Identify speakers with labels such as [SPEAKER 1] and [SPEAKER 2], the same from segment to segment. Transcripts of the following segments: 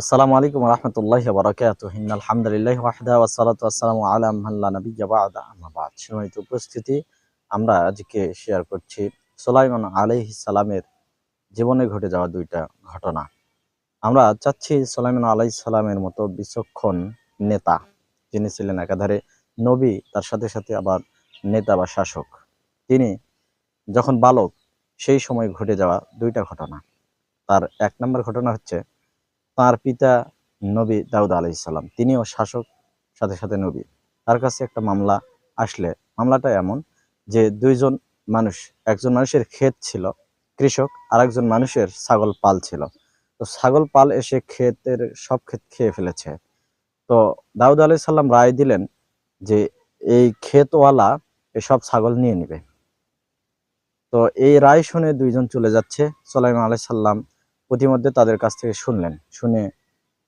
[SPEAKER 1] আসসালামু আলাইকুম রহমতুল্লাহ বরকাত আলহামদুলিল্লাহ ওয়াহদা ওয়াসালাতু ওয়াসসালামু আলা মাল্লা নবিয়্যা বা'দা। আম্মা বা'দ। উপস্থিতি আমরা আজকে শেয়ার করছি সুলাইমান আলাইহিস সালামের জীবনে ঘটে যাওয়া দুইটা ঘটনা। আমরা চাচ্ছি সুলাইমান আলাইহিস সালামের মতো বিচক্ষণ নেতা, যিনি ছিলেন একাধারে নবী, তার সাথে সাথে আবার নেতা বা শাসক। তিনি যখন বালক, সেই সময় ঘটে যাওয়া দুইটা ঘটনা। তার এক নম্বর ঘটনা হচ্ছে তার পিতা নবী দাউদ আলাইসাল্লাম তিনিও শাসক, সাথে সাথে নবী। তার কাছে একটা মামলা আসলে। মামলাটা এমন যে দুইজন মানুষ, একজন মানুষের ক্ষেত ছিল কৃষক আর একজন মানুষের ছাগল পাল ছিল। তো ছাগল পাল এসে ক্ষেতের সব ক্ষেত খেয়ে ফেলেছে। তো দাউদ আলাই সাল্লাম রায় দিলেন যে এই ক্ষেতওয়ালা এসব ছাগল নিয়ে নিবে। তো এই রায় শুনে দুইজন চলে যাচ্ছে। সোলাইমান আলাই সাল্লাম প্রতিমধ্যে তাদের কাছ থেকে শুনলেন। শুনে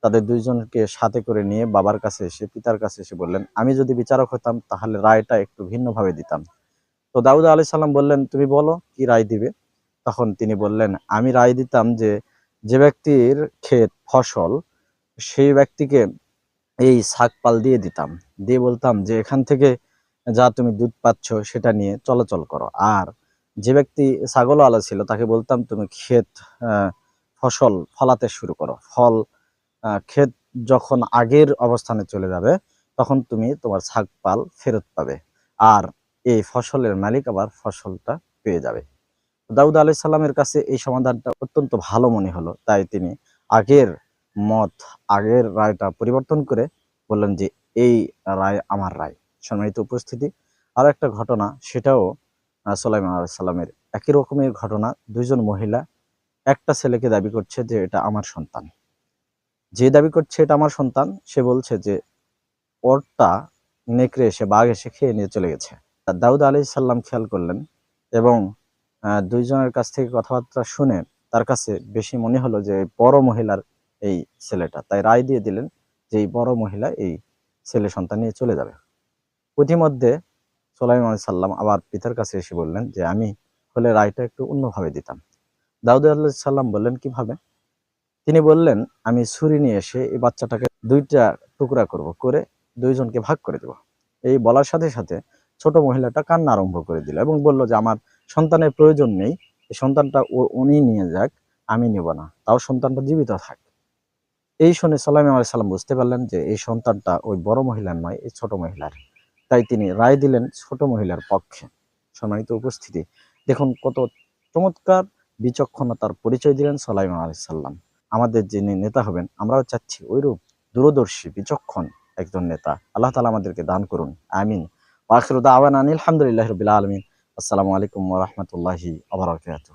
[SPEAKER 1] তাদের দুইজনকে সাথে করে নিয়ে বাবার কাছে এসে পিতার কাছে এসে বললেন আমি যদি বিচারক হতাম তাহলে রায়টা একটু ভিন্নভাবে দিতাম। তো দাউদ আলি সাল্লাম বললেন তুমি বলো কি রায় দিবে? তখন তিনি বললেন আমি রায় দিতাম যে যে ব্যক্তির ক্ষেত ফসল সেই ব্যক্তিকে এই শাক পাল দিয়ে দিতাম। দিয়ে বলতাম যে এখান থেকে যা তুমি দুধ পাচ্ছ সেটা নিয়ে চলাচল করো। আর যে ব্যক্তি ছাগল আলা ছিল তাকে বলতাম তুমি ক্ষেত আহ, ফসল ফলাতে শুরু করো। ফল ক্ষেত যখন আগের অবস্থানে চলে যাবে তখন তুমি তোমার ছাগ পাল ফেরত পাবে। আর এই ফসলের মালিক আবার ফসলটা পেয়ে যাবে। দাউদ আলাহ সাল্লামের কাছে এই সমাধানটা অত্যন্ত ভালো মনে হলো। তাই তিনি আগের মত আগের রায়টা পরিবর্তন করে বললেন যে এই রায় আমার রায়। সম্মানিত উপস্থিতি আর একটা ঘটনা সেটাও আহ, সুলাইমান আলাহ সাল্লামের একই রকমের ঘটনা। দুইজন মহিলা একটা ছেলেকে দাবি করছে যে এটা আমার সন্তান। যে দাবি করছে এটা আমার সন্তান, সে বলছে যে ওরটা নেকড়ে এসে, বাঘ এসে খেয়ে নিয়ে চলে গেছে। দাউদ আলি সাল্লাম খেয়াল করলেন এবং দুইজনের কাছ থেকে কথাবার্তা শুনে তার কাছে বেশি মনে হলো যে বড় মহিলার এই ছেলেটা। তাই রায় দিয়ে দিলেন যে এই বড় মহিলা এই ছেলে সন্তান নিয়ে চলে যাবে। ইতিমধ্যে সোলাইম আলি সাল্লাম আবার পিতার কাছে এসে বললেন যে আমি হলে রায়টা একটু অন্যভাবে দিতাম। দাউদ আল্লাহ সাল্লাম বললেন, কীভাবে? তিনি বললেন, আমি ছুরি নিয়ে এসে এই বাচ্চাটাকে দুইটা টুকরা করব, করে দুইজনকে ভাগ করে দেব। এই বলার সাথে সাথে ছোট মহিলাটা কান্না আরম্ভ করে দিল এবং বলল যে, আমার সন্তানের প্রয়োজন নেই, এই সন্তানটা উনি নিয়ে যাক, আমি নিব না, তাও সন্তানটা জীবিত থাক। এই শুনে সালাম আলাই সাল্লাম বুঝতে পারলেন যে, এই সন্তানটা ওই বড় মহিলার নয়, এই ছোট মহিলার। তাই তিনি রায় দিলেন ছোট মহিলার পক্ষে। সম্মানিত উপস্থিতি, দেখুন কত চমৎকার বিচক্ষণতার পরিচয় দিলেন সালাইম আলাইসাল্লাম আমাদের যিনি নেতা হবেন, আমরাও চাচ্ছি ওইরূপ দূরদর্শী, বিচক্ষণ একজন নেতা। আল্লাহ তালা আমাদেরকে দান করুন। আমিন। ওয়াখিরুদ্দা আওয়ান আনিল আলহামদুলিল্লাহ রবিল আলমিন। আসসালামু আলাইকুম রহমতুল্লাহি আবরাকাত